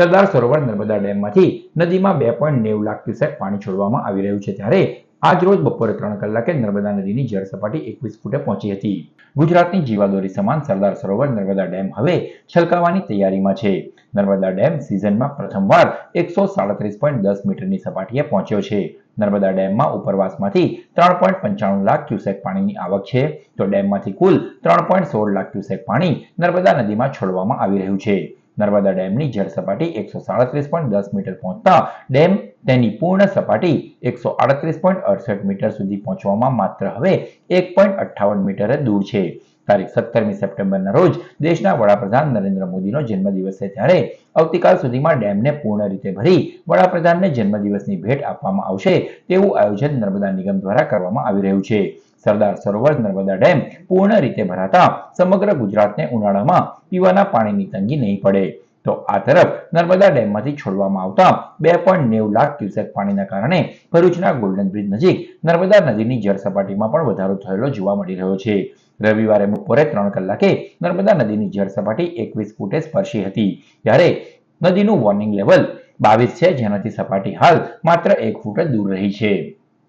સરદાર સરોવર નર્મદા ડેમમાંથી નદીમાં બે પોઈન્ટ નેવું લાખ ક્યુસેક પાણી છોડવામાં આવી રહ્યું છે ત્યારે આજ રોજ બપોરે ત્રણ કલાકે નર્મદા નદીની જળ સપાટી એકવીસ ફૂટે પહોંચી હતી. ગુજરાતની જીવાદોરી સમાન સરદાર સરોવર નર્મદા ડેમ હવે છલકાવાની તૈયારીમાં છે. નર્મદા ડેમ સિઝનમાં પ્રથમવાર એકસો સાડત્રીસ પોઈન્ટ દસ મીટરની સપાટીએ પહોંચ્યો છે. નર્મદા ડેમમાં ઉપરવાસમાંથી ત્રણ પોઈન્ટ પંચાણું લાખ ક્યુસેક પાણીની આવક છે. તો ડેમમાંથી કુલ ત્રણ પોઈન્ટ સોળ લાખ ક્યુસેક પાણી નર્મદા નદીમાં છોડવામાં આવી રહ્યું છે. નર્મદા ડેમની જળ સપાટી એકસો સાડત્રીસ પોઈન્ટ દસ મીટર પહોંચતા ડેમ તેની પૂર્ણ સપાટી એકસો આડત્રીસ પોઈન્ટ અડસઠ મીટર સુધી પહોંચવામાં માત્ર હવે એક પોઈન્ટ અઠ્ઠાવન મીટર દૂર છે. તારીખ સત્તરમી સપ્ટેમ્બરના રોજ દેશના વડાપ્રધાન નરેન્દ્ર મોદીનો જન્મદિવસ છે. ત્યારે આવતીકાલ સુધીમાં ડેમને પૂર્ણ રીતે ભરી વડાપ્રધાનને જન્મદિવસની ભેટ આપવામાં આવશે તેવું આયોજન નર્મદા નિગમ દ્વારા કરવામાં આવી રહ્યું છે. સરદાર સરોવર નર્મદા ડેમ પૂર્ણ રીતે ભરાતા સમગ્ર ગુજરાતને ઉનાળામાં પીવાના પાણીની તંગી નહીં પડે. તો આ તરફ નર્મદા ડેમમાંથી છોડવામાં આવતા બે પોઈન્ટ નેવું લાખ ક્યુસેક પાણીના કારણે ભરૂચના ગોલ્ડન બ્રિજ નજીક નર્મદા નદીની જળ સપાટીમાં પણ વધારો થયેલો જોવા મળી રહ્યો છે. રવિવારે બપોરે ત્રણ કલાકે નર્મદા નદીની જળ સપાટી એકવીસ ફૂટે સ્પર્શી હતી. ત્યારે નદીનું વોર્નિંગ લેવલ બાવીસ છે, જેનાથી સપાટી હાલ માત્ર એક ફૂટ જ દૂર રહી છે.